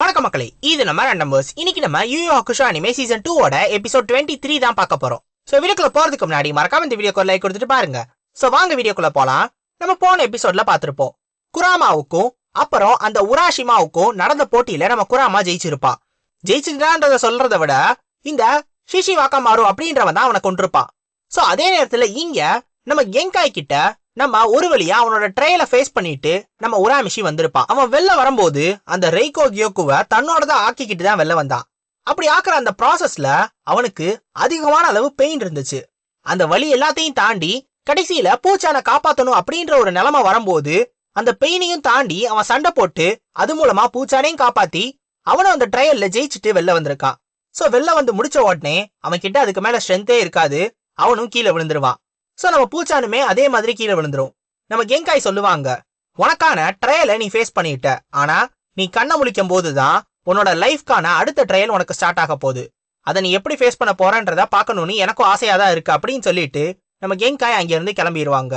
வணக்கம் மக்களே இது நம்ம நம்பர்ஸ் இன்னைக்கு நம்ம யூ அகுஷா அனிமே சீசன் டூவோட எபிசோட் டுவெண்ட்டி த்ரீ தான் பார்க்க போறோம். ஸோ வீடியோக்குள்ள போறதுக்கு முன்னாடி மறக்காம இந்த வீடியோக்கு லைக் கொடுத்துட்டு பாருங்க. ஸோ வாங்க வீடியோக்குள்ள போலாம். நம்ம போன எபிசோட்ல பார்த்துருப்போம். குராமாவுக்கும் அப்புறம் அந்த உராஷிமாவுக்கும் நடந்த போட்டியில நம்ம குராமா ஜெயிச்சிருப்பான் ஜெயிச்சிருக்கான்றத சொல்றத விட இந்த ஷிஷி வாக்காமாரு அப்படின்றவன் தான் அவனை கொண்டிருப்பான் ஸோ அதே நேரத்துல இங்க நம்ம கெங்காய் கிட்ட நம்ம ஒரு வழியா அவனோட ட்ரையலை ஃபேஸ் பண்ணிட்டு நம்ம உராமிஷி வந்திருப்பான். அவன் வெளில வரும்போது அந்த ரெய்கோ கியோக்குவை தன்னோட தான் ஆக்கிக்கிட்டு தான் வெளில வந்தான். அப்படி ஆக்குற அந்த ப்ராசஸ்ல அவனுக்கு அதிகமான அளவு பெயின் இருந்துச்சு. அந்த வழி எல்லாத்தையும் தாண்டி கடைசியில பூச்சான காப்பாத்தணும் அப்படின்ற ஒரு நிலைமை வரும்போது அந்த பெயினையும் தாண்டி அவன் சண்டை போட்டு அது மூலமா பூச்சானையும் காப்பாத்தி அவனும் அந்த ட்ரையல்ல ஜெயிச்சுட்டு வெளில வந்திருக்கான். சோ வெளில வந்து முடிச்ச உடனே அவன் கிட்ட அதுக்கு மேல ஸ்ட்ரென்த்தே இருக்காது. அவனும் கீழே விழுந்துருவான். ஸோ நம்ம பூச்சானுமே அதே மாதிரி கீழே விழுந்துரும். நம்ம கெங்காய் சொல்லுவாங்க உனக்கான ட்ரையலை நீ ஃபேஸ் பண்ணிட்ட. ஆனா நீ கண்ணை முழிக்கும் போது தான் உன்னோட லைஃப்க்கான அடுத்த ட்ரையல் உனக்கு ஸ்டார்ட் ஆக போகுது. அதை நீ எப்படி ஃபேஸ் பண்ண போறன்றத பார்க்கணும்னு எனக்கும் ஆசையா தான் இருக்கு அப்படின்னு சொல்லிட்டு நம்ம கெங்காய் அங்கிருந்து கிளம்பிடுவாங்க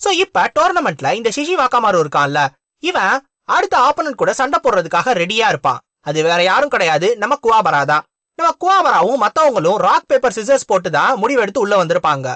ஸோ இப்ப டோர்னமெண்ட்ல இந்த சிஷி வாக்காமாரு இருக்கான்ல இவன் அடுத்த ஆப்பனன்ட் கூட சண்டை போடுறதுக்காக ரெடியா இருப்பான். அது வேற யாரும் கிடையாது நம்ம குவாபரா தான். நம்ம குவாபராவும் மத்தவங்களும் ராக் பேப்பர் சிசர்ஸ் போட்டு தான் முடிவெடுத்து உள்ள வந்திருப்பாங்க.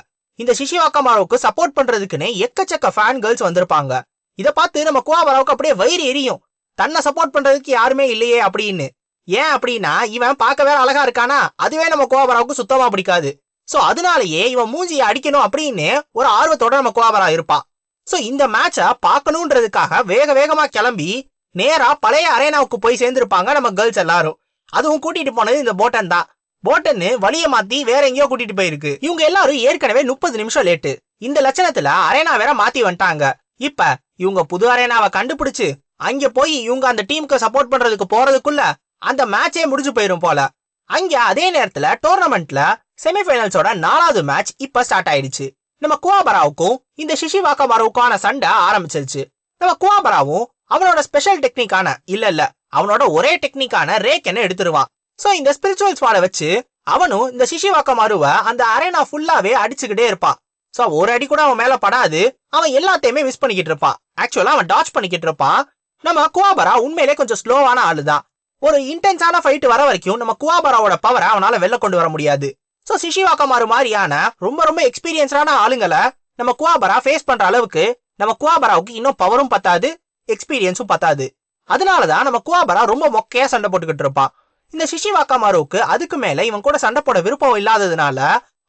இந்த சிஷிவாக்கமாராவுக்கு சப்போர்ட் பண்றதுக்குன்னு எக்கச்சக்க ஃபேன் கேர்ள்ஸ் வந்திருப்பாங்க. இதை பார்த்து நம்ம குவாபராவுக்கு அப்படியே வயிறு எரியும். தன்னை சப்போர்ட் பண்றதுக்கு யாருமே இல்லையே அப்படின்னு. ஏன் அப்படின்னா இவன் பார்க்க வேற அழகா இருக்கானா? அதுவே நம்ம குவாபராவுக்கு சுத்தமா பிடிக்காது. சோ அதனாலயே இவன் மூஞ்சியை அடிக்கணும் அப்படின்னு ஒரு ஆர்வத்தோட நம்ம குவாபரா இருப்பான் சோ இந்த மேட்ச பார்க்கணுன்றதுக்காக வேக வேகமா கிளம்பி நேரா பழைய அரேனாவுக்கு போய் சேர்ந்திருப்பாங்க நம்ம கேர்ள்ஸ் எல்லாரும். அதுவும் கூட்டிட்டு போனது இந்த போட்டன் தான். போட்டன்னு வழிய மாத்தி வேற எங்கேயோ கூட்டிட்டு போயிருக்கு. இவங்க எல்லாரும் ஏற்கனவே முப்பது நிமிஷம் லேட்டு. இந்த லட்சணத்துல அரேனா வேற மாத்தி வந்துட்டாங்க. இப்ப இவங்க புது அரேனாவை கண்டுபிடிச்சு அங்க போய் இவங்க அந்த டீமுக்கு சப்போர்ட் பண்றதுக்கு போறதுக்குள்ள அந்த மேட்சே முடிஞ்சு போயிரும் போல. அங்க அதே நேரத்துல டோர்னமெண்ட்ல செமிஃபைனல்ஸோட நாலாவது மேட்ச் இப்ப ஸ்டார்ட் ஆயிடுச்சு. நம்ம குவாபராவுக்கும் இந்த சிஷி வாக்காபாராவுக்கான சண்டை ஆரம்பிச்சிருச்சு. நம்ம குவாபராவும் அவனோட ஸ்பெஷல் டெக்னிக்கான இல்ல இல்ல அவனோட ஒரே டெக்னிக்கான ரேக்கென எடுத்துருவான். சோ இந்த ஸ்பிரிச்சுவல் ஸ்வாட வச்சு அவனும் இந்த சிஷி வாக்கமாருவ அந்த அரேனா ஃபுல்லாவே அடிச்சுக்கிட்டே இருப்பான். சோ ஒரு அடி கூட அவன் மேல படாது. அவன் எல்லாத்தையுமே மிஸ் பண்ணிக்கிட்டு இருப்பான். ஆக்சுவலா அவன் டாச் பண்ணிக்கிட்டு இருப்பான். நம்ம குவாபரா உண்மையிலே கொஞ்சம் ஸ்லோவான ஆளுதான். ஒரு இன்டென்ஸான ஃபைட் வர வரைக்கும் நம்ம குவாபராவோட பவரை அவனால வெளில கொண்டு வர முடியாது. சோ சிஷிவாக்கமாரு மாதிரியான ரொம்ப ரொம்ப எக்ஸ்பீரியன்ஸான ஆளுங்களை நம்ம குவாபரா ஃபேஸ் பண்ற அளவுக்கு நம்ம குவாபராவுக்கு இன்னும் பவரும் பத்தாது எக்ஸ்பீரியன்ஸும் பத்தாது. அதனாலதான் நம்ம குவாபரா ரொம்ப மொக்கையா சண்டை போட்டுக்கிட்டு இருப்பான். இந்த சிஷிவாக்காமாருவுக்கு அதுக்கு மேல இவன் கூட சண்டை போட விருப்பம் இல்லாததுனால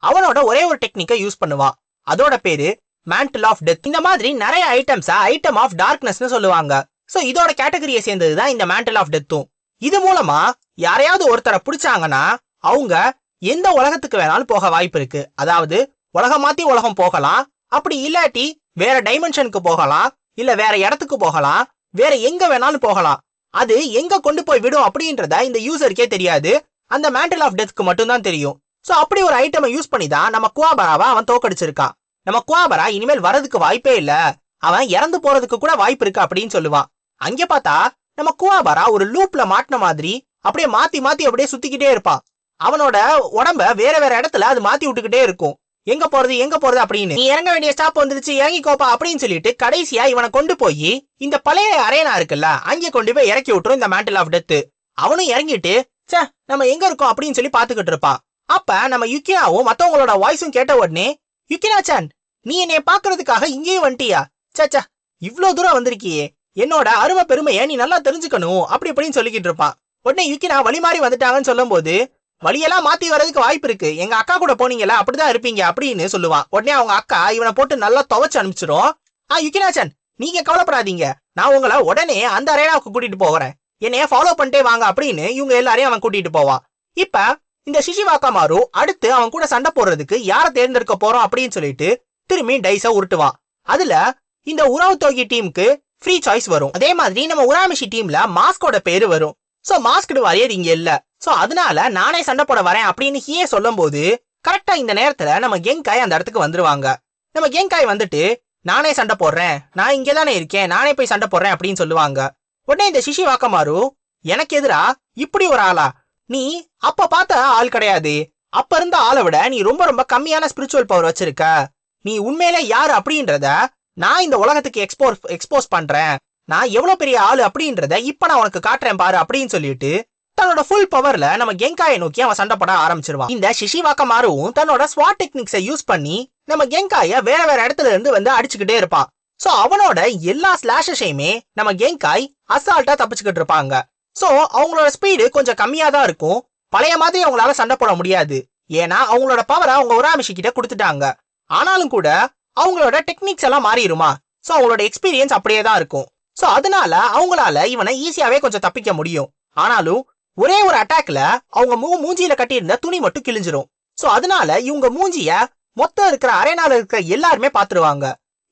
அவனோட ஒரே ஒரு டெக்னிக்கை யூஸ் பண்ணுவான் அதோட பேரு மேண்டில் ஆஃப் டெத் இந்த மாதிரி நிறைய ஐட்டம்ஸ ஐட்டம் ஆஃப் டார்க்னஸ்னு சொல்லுவாங்க. சோ இதோட கேட்டகரியை சேர்ந்தது தான் இந்த மேண்டில் ஆஃப் டெத்தும் இது மூலமா யாரையாவது ஒருத்தரை பிடிச்சாங்கன்னா அவங்க எந்த உலகத்துக்கு வேணாலும் போக வாய்ப்பு இருக்கு. அதாவது உலகம் மாத்தி உலகம் போகலாம். அப்படி இல்லாட்டி வேற டைமென்ஷனுக்கு போகலாம். இல்ல வேற இடத்துக்கு போகலாம். வேற எங்க வேணாலும் போகலாம். அது எங்க கொண்டு போய் விடும் அப்படின்றத இந்த யூசருக்கே தெரியாது. அந்த மேண்டல் ஆஃப் டெத்க்கு மட்டும் தான் தெரியும். சோ அப்படி ஒரு ஐட்டமை யூஸ் பண்ணி தான் நம்ம குவாபராவை அவன் தோக்கடிச்சிருக்கான். நம்ம குவாபரா இனிமேல் வரதுக்கு வாய்ப்பே இல்ல. அவன் இறந்து போறதுக்கு கூட வாய்ப்பு இருக்கு அப்படின்னு சொல்லுவான். அங்க பார்த்தா நம்ம குவாபரா ஒரு லூப்ல மாட்டின மாதிரி அப்படியே மாத்தி மாத்தி அப்படியே சுத்திக்கிட்டே இருப்பான். அவனோட உடம்ப வேற வேற இடத்துல அது மாத்தி விட்டுக்கிட்டே இருக்கும். எங்க போறது எங்க போறது அப்படின்னு. நீ இறங்க வேண்டிய ஸ்டாப் வந்துருச்சு இறங்கிக்கோப்பா அப்படின்னு சொல்லிட்டு கடைசியா இவனை கொண்டு போய் இந்த பழைய அரேனா இருக்குல்ல அங்கே கொண்டு போய் இறக்கி விட்டுரும் இந்த மேண்டில் ஆஃப் டெத்து அவனும் இறங்கிட்டு சே நம்ம எங்க இருக்கோம்? அப்படின்னு சொல்லி பாத்துக்கிட்டு இருப்பான் அப்ப நம்ம யுக்கியாவும் மத்தவங்களோட வாய்ஸும் கேட்ட உடனே யுக்கினா சான் நீ என்னைய பாக்குறதுக்காக இங்கேயும் வந்துட்டியா? சச்சா இவ்ளோ தூரம் வந்திருக்கியே. என்னோட அருமை பெருமையை நீ நல்லா தெரிஞ்சுக்கணும் அப்படி இப்படின்னு சொல்லிக்கிட்டு இருப்பான் உடனே யுக்கினா வழி மாறி வந்துட்டாங்கன்னு சொல்லும்போது வழியெல்லாம் மாத்தி வர்றதுக்கு வாய்ப்பு இருக்கு. எங்க அக்கா கூட போனீங்களா அப்படிதான் இருப்பீங்க அப்படின்னு சொல்லுவான். உடனே அவங்க அக்கா இவனை போட்டு நல்லா துவைச்சு அனுப்பிச்சிரும். ஆ யுகினாச்சன் நீங்க கவலைப்படாதீங்க. நான் உங்களை உடனே அந்த அரேனாவுக்கு கூட்டிட்டு போகிறேன். என்னைய ஃபாலோ பண்ணிட்டே வாங்க அப்படின்னு இவங்க எல்லாரையும் அவன் கூட்டிட்டு போவான். இப்ப இந்த சிஷிவாக்காமாரு அடுத்து அவன் கூட சண்டை போடுறதுக்கு யாரை தேர்ந்தெடுக்க போறோம் அப்படின்னு சொல்லிட்டு திரும்பி டைஸ உருட்டுவான். அதுல இந்த உறவு தொகை டீமுக்கு ஃப்ரீ சாய்ஸ் வரும். அதே மாதிரி நம்ம உராமிஷி டீம்ல மாஸ்கோட பேரு வரும். சோ மாஸ்க்டு வாரியர் இங்க இல்ல. சோ அதனால நானே சண்டை போட வரேன் அப்படின்னு ஹியே சொல்லும் போது கரெக்டா இந்த நேரத்துல நம்ம கெங்காய் அந்த இடத்துக்கு வந்துருவாங்க. நம்ம கெங்காய் வந்துட்டு நானே சண்டை போடுறேன் நான் இங்கே தானே இருக்கேன் நானே போய் சண்டை போடுறேன் அப்படின்னு சொல்லுவாங்க. உடனே இந்த சிஷி வாக்கமாரு எனக்கு எதிரா? இப்படி ஒரு ஆளா? நீ அப்ப பார்த்த ஆள் கிடையாது. அப்ப இருந்த ஆளை விட நீ ரொம்ப ரொம்ப கம்மியான ஸ்பிரிச்சுவல் பவர் வச்சிருக்க. நீ உண்மையிலே யாரு அப்படின்றத நான் இந்த உலகத்துக்கு எக்ஸ்போர் எக்ஸ்போஸ் பண்றேன். நான் எவ்வளவு பெரிய ஆளு அப்படின்றத இப்ப நான் உனக்கு காட்டுறேன் பாரு அப்படின்னு சொல்லிட்டு தன்னோட ஃபுல் பவர்ல நம்ம கெங்காயை நோக்கி அவன் சண்டை போட ஆரம்பிச்சிருவான். இந்த சிஷிவாக்க மாறுவும் தன்னோட ஸ்வாட் டெக்னிக்ஸை யூஸ் பண்ணி நம்ம கெங்காய வேற வேற இடத்துல இருந்து வந்து அடிச்சுக்கிட்டே இருப்பான். சோ அவனோட எல்லா ஸ்லாஷஸையுமே நம்ம கெங்காய் அசால்ட்டா தப்பிச்சுக்கிட்டு இருப்பாங்க. சோ அவங்களோட ஸ்பீடு கொஞ்சம் கம்மியா தான் இருக்கும். பழைய மாதிரி அவங்களால சண்டை போட முடியாது. ஏன்னா அவங்களோட பவரை அவங்க உராமிஷி கிட்ட கொடுத்துட்டாங்க. ஆனாலும் கூட அவங்களோட டெக்னிக்ஸ் எல்லாம் மாறிடுமா? சோ அவங்களோட எக்ஸ்பீரியன்ஸ் அப்படியே தான் இருக்கும். சோ அதனால அவங்களால இவனை ஈஸியாவே கொஞ்சம் தப்பிக்க முடியும். ஆனாலும் ஒரே ஒரு அட்டாக்ல அவங்க மூ மூஞ்சியில கட்டியிருந்த துணி மட்டும் கிழிஞ்சிரும். சோ அதனால இவங்க மூஞ்சிய மொத்தம் இருக்கிற அரேனால இருக்கிற எல்லாருமே பாத்துருவாங்க.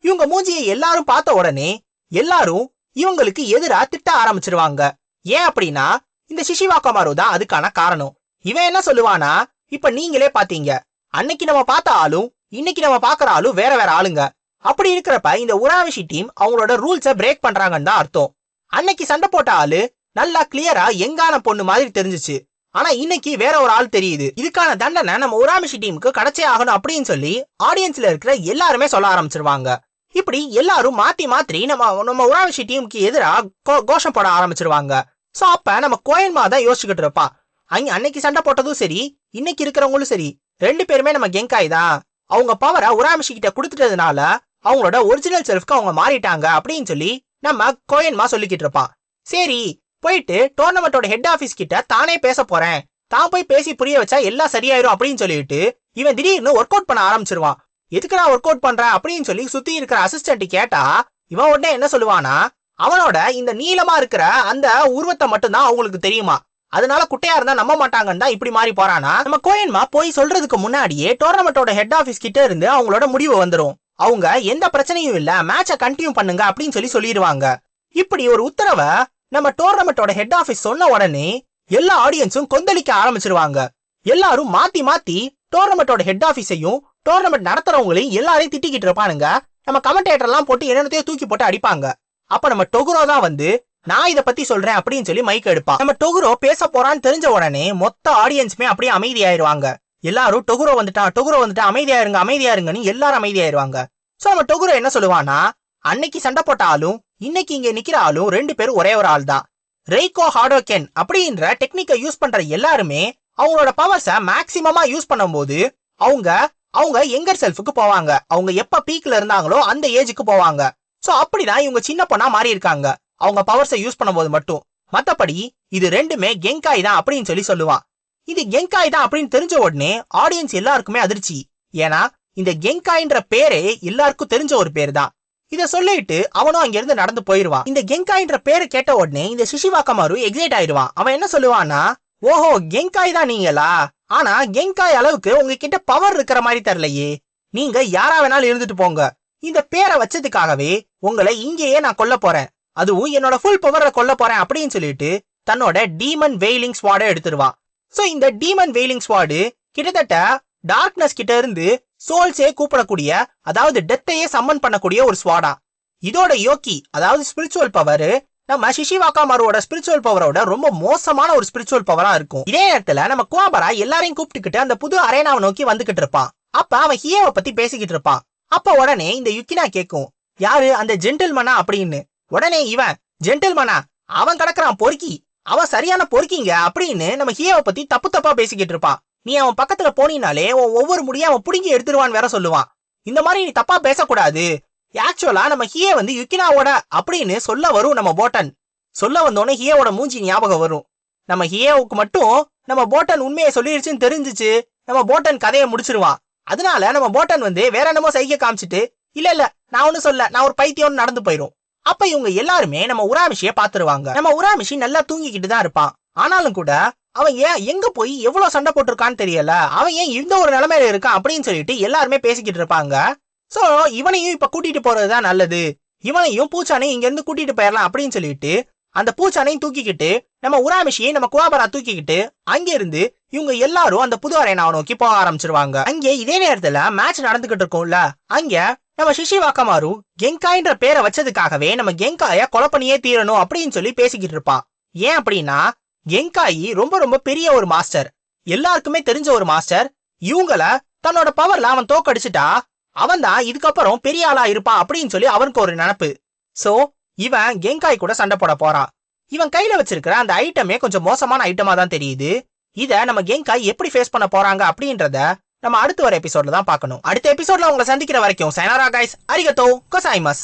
இவங்க மூஞ்சியை எல்லாரும் பார்த்த உடனே எல்லாரும் இவங்களுக்கு எதிரா திட்ட ஆரம்பிச்சிருவாங்க. ஏன் அப்படின்னா இந்த சிஷிவாக்கமாரு தான் அதுக்கான காரணம். இவன் என்ன சொல்லுவானா இப்ப நீங்களே பாத்தீங்க. அன்னைக்கு நம்ம பார்த்த ஆளும் இன்னைக்கு நம்ம பாக்குற ஆளும் வேற வேற ஆளுங்க. அப்படி இருக்கிறப்ப இந்த உராவிஷி டீம் அவங்களோட ரூல்ஸை பிரேக் பண்றாங்கன்னு தான் அர்த்தம். அன்னைக்கு சண்டை போட்ட ஆளு நல்லா கிளியரா எங்கான பொண்ணு மாதிரி தெரிஞ்சுச்சு. ஆனா இன்னைக்கு வேற ஒரு ஆள் தெரியுது. இதுக்கான தண்டனை நம்ம உராமிஷி டீமுக்கு கிடைச்சே ஆகணும் அப்படின்னு சொல்லி ஆடியன்ஸ்ல இருக்கிற எல்லாருமே சொல்ல ஆரம்பிச்சிருவாங்க. இப்படி எல்லாரும் மாத்தி மாத்தி நம்ம நம்ம உராமிஷி டீமுக்கு எதிரா கோ- கோஷம் போட ஆரம்பிச்சிருவாங்க. சோ அப்ப நம்ம கோயன்மா தான் யோசிச்சுக்கிட்டு இருப்பா. அங்க அன்னைக்கு சண்டை போட்டதும் சரி இன்னைக்கு இருக்கிறவங்களும் சரி ரெண்டு பேருமே நம்ம கெங்காய் தான். அவங்க பவரை உராமிஷி கிட்ட கொடுத்துட்டதுனால அவங்களோட ஒரிஜினல் செல்ஃப்க்கு அவங்க மாறிட்டாங்க அப்படின்னு சொல்லி நம்ம கோயன்மா சொல்லிக்கிட்டு இருப்பான் சரி போயிட்டு டோர்னமெண்ட்டோட ஹெட் ஆஃபீஸ் கிட்ட தானே பேச போறேன். தான் போய் பேசி புரிய வச்சா எல்லாம் சரியாயிரும் அப்படின்னு சொல்லிட்டு இவன் திடீர்னு ஒர்க் அவுட் பண்ண ஆரம்பிச்சிருவான். எதுக்கு நான் ஒர்க் அவுட் பண்றேன் அப்படின்னு சொல்லி சுத்தி இருக்கிற அசிஸ்டன்ட் கேட்டா இவன் உடனே என்ன சொல்லுவானா அவனோட இந்த நீளமா இருக்கிற அந்த உருவத்தை மட்டும்தான் அவங்களுக்கு தெரியுமா? அதனால குட்டையா இருந்தா நம்ப மாட்டாங்கன்னு தான் இப்படி மாறி போறானா? நம்ம கோயன்மா போய் சொல்றதுக்கு முன்னாடியே டோர்னமெண்டோட ஹெட் ஆஃபீஸ் கிட்ட இருந்து அவங்களோட முடிவு வந்துடும் அவங்க எந்த பிரச்சனையும் இல்ல மேட்சை கண்டினியூ பண்ணுங்க அப்படின்னு சொல்லி சொல்லிடுவாங்க. இப்படி ஒரு உத்தரவை நம்ம டோர்னமெண்டோட ஹெட் ஆபீஸ் சொன்ன உடனே எல்லா ஆடியன்ஸும் கொந்தளிக்க ஆரம்பிச்சிருவாங்க. எல்லாரும் மாத்தி மாத்தி டோர்னமெண்டோட ஹெட் ஆபீஸையும் டோர்னமெண்ட் நடத்துறவங்களையும் எல்லாரையும் திட்டிக்கிட்டு இருப்பானுங்க. நம்ம கமெண்டேட்டர்லாம் போட்டு என்னென்னத்தையோ தூக்கி போட்டு அடிப்பாங்க. அப்ப நம்ம டொகுரோ தான் வந்து நான் இதை பத்தி சொல்றேன் அப்படின்னு சொல்லி மைக் எடுப்பான் நம்ம டொகுரோ பேச போறான்னு தெரிஞ்ச உடனே மொத்த ஆடியன்ஸுமே அப்படியே அமைதியாயிருவாங்க. எல்லாரும் டொகுரோ வந்துட்டான் டொகுரோ வந்துட்டா அமைதியா இருங்க அமைதியா இருங்கன்னு எல்லாரும் அமைதியாயிருவாங்க. சோ நம்ம டொகுரோ என்ன சொல்லுவானா அன்னைக்கு சண்டை போட்ட ஆளும் இன்னைக்கு இங்க நிக்கிற ஆளும் ரெண்டு பேரும் ஒரே ஒரு ஆள் தான். ரெய்கோ ஹார்டோகென் அப்படின்ற டெக்னிக்கை யூஸ் பண்ற எல்லாருமே அவங்களோட பவர்ஸ மேக்சிமமா யூஸ் பண்ணும்போது அவங்க அவங்க எங்கர் செல்ஃபுக்கு போவாங்க. அவங்க எப்ப பீக்ல இருந்தாங்களோ அந்த ஏஜுக்கு போவாங்க. சோ அப்படிதான் இவங்க சின்ன பொண்ணா மாறி இருக்காங்க அவங்க பவர்ஸை யூஸ் பண்ணும்போது மட்டும். மத்தபடி இது ரெண்டுமே கெங்காய் தான் அப்படின்னு சொல்லி சொல்லுவான். இது கெங்காய் தான் அப்படின்னு தெரிஞ்ச உடனே ஆடியன்ஸ் எல்லாருக்குமே அதிர்ச்சி. ஏன்னா இந்த கெங்காய்ன்ற பேரே எல்லாருக்கும் தெரிஞ்ச ஒரு பேர் தான் இத சொல்லிட்டு அவனும் அங்கிருந்து நடந்து போயிருவான். இந்த கெங்காய்ன்ற பேரை கேட்ட உடனே இந்த சிஷிவாக்கமாரு எக்ஸைட் ஆயிடுவான் அவன் என்ன சொல்லுவான்னா ஓஹோ கெங்காய் தான் நீங்களா? ஆனா கெங்காய் அளவுக்கு உங்ககிட்ட பவர் இருக்கிற மாதிரி தெரியலையே. நீங்க யாரா வேணாலும் இருந்துட்டு போங்க. இந்த பேரை வச்சதுக்காகவே உங்களை இங்கேயே நான் கொல்ல போறேன். அதுவும் என்னோட ஃபுல் பவரை கொல்ல போறேன் அப்படின்னு சொல்லிட்டு தன்னோட டீமன் வெயிலிங் ஸ்வாடை எடுத்துருவான் சோ இந்த டீமன் வெயிலிங் ஸ்வாடு கிட்டத்தட்ட டார்க்னஸ் கிட்ட இருந்து சோல்ஸே கூப்பிடக்கூடிய அதாவது டெத்தையே சம்மன் பண்ணக்கூடிய ஒரு ஸ்வாடா இதோட யோக்கி அதாவது ஸ்பிரிச்சுவல் பவர் நம்ம சிஷிவாக்காமாரோட ஸ்பிரிச்சுவல் பவரோட ரொம்ப மோசமான ஒரு ஸ்பிரிச்சுவல் பவரா இருக்கும். இதே நேரத்துல நம்ம குவாபரா எல்லாரையும் கூப்பிட்டுக்கிட்டு அந்த புது அரேனாவை நோக்கி வந்துகிட்டு இருப்பான் அப்ப அவன் ஹியோவை பத்தி பேசிக்கிட்டு இருப்பான் அப்ப உடனே இந்த யுக்கினா கேக்கும் யாரு அந்த ஜென்டில்மனா அப்படின்னு. உடனே இவன் ஜென்டில்மனா அவன் கிடக்குறான் பொறுக்கி. அவன் சரியான பொறுக்கிங்க அப்படின்னு நம்ம ஹியோவை பத்தி தப்பு தப்பா பேசிக்கிட்டு இருப்பான் நீ அவன் பக்கத்துல போனீனாலே உன் ஒவ்வொரு முடியும் அவன் புடுங்கி எடுத்துருவான்னு வேற சொல்லுவான். இந்த மாதிரி நீ தப்பா பேசக்கூடாது. ஆக்சுவலா நம்ம ஹியே வந்து யுக்கினாவோட அப்படின்னு சொல்ல வரும் நம்ம போட்டன். சொல்ல வந்தோடனே ஹியோட மூஞ்சி ஞாபகம் வரும். நம்ம ஹியோவுக்கு மட்டும் நம்ம போட்டன் உண்மையை சொல்லிருச்சுன்னு தெரிஞ்சுச்சு நம்ம போட்டன் கதையை முடிச்சிருவான். அதனால நம்ம போட்டன் வந்து வேற என்னமோ சைகை காமிச்சிட்டு இல்ல இல்ல நான் ஒன்னும் சொல்ல நான் ஒரு பைத்தியம்னு நடந்து போயிரும். அப்ப இவங்க எல்லாருமே நம்ம உராமிஷிய பாத்துருவாங்க. நம்ம உராமிஷி நல்லா தூங்கிக்கிட்டு தான் இருப்பான். ஆனாலும் கூட அவன் ஏன் எங்க போய் எவ்வளவு சண்டை போட்டிருக்கான்னு தெரியல. அவன் ஏன் இந்த ஒரு நிலைமையில இருக்கான் அப்படின்னு சொல்லிட்டு எல்லாருமே பேசிக்கிட்டு இருப்பாங்க. சோ இவனையும் இப்ப கூட்டிட்டு போறதுதான் நல்லது. இவனையும் பூச்சானையும் இங்க இருந்து கூட்டிட்டு போயிடலாம் அப்படின்னு சொல்லிட்டு அந்த பூச்சானையும் தூக்கிக்கிட்டு நம்ம உராமிஷியை நம்ம குவாபரா தூக்கிக்கிட்டு அங்க இருந்து இவங்க எல்லாரும் அந்த புது அரேனாவை நோக்கி போக ஆரம்பிச்சிருவாங்க. அங்கே இதே நேரத்துல மேட்ச் நடந்துகிட்டு இருக்கும்ல அங்க நம்ம சிஷி வாக்கமாரு கெங்காயின்ற பேரை வச்சதுக்காகவே நம்ம கெங்காய கொலை பண்ணியே தீரணும் அப்படின்னு சொல்லி பேசிக்கிட்டு இருப்பான் ஏன் அப்படின்னா கெங்காயி ரொம்ப ரொம்ப பெரிய ஒரு மாஸ்டர் எல்லாருக்குமே தெரிஞ்ச ஒரு மாஸ்டர் இவங்கள தன்னோட பவர்ல அவன் தோக்கடிச்சிட்டா அவன் தான் இதுக்கப்புறம் பெரிய ஆளா இருப்பான் அப்படின்னு சொல்லி அவனுக்கு ஒரு நினப்பு. சோ இவன் கெங்காய் கூட சண்டை போட போறான் இவன் கையில வச்சிருக்கிற அந்த ஐட்டமே கொஞ்சம் மோசமான ஐட்டமா தான் தெரியுது. இத நம்ம கெங்காய் எப்படி ஃபேஸ் பண்ண போறாங்க அப்படின்றத நம்ம அடுத்து வர எபிசோட்ல தான் பார்க்கணும். அடுத்த எபிசோட்ல உங்களை சந்திக்கிற வரைக்கும் சைனாரா கைஸ் அரிகத்தோ கொசாய்மஸ்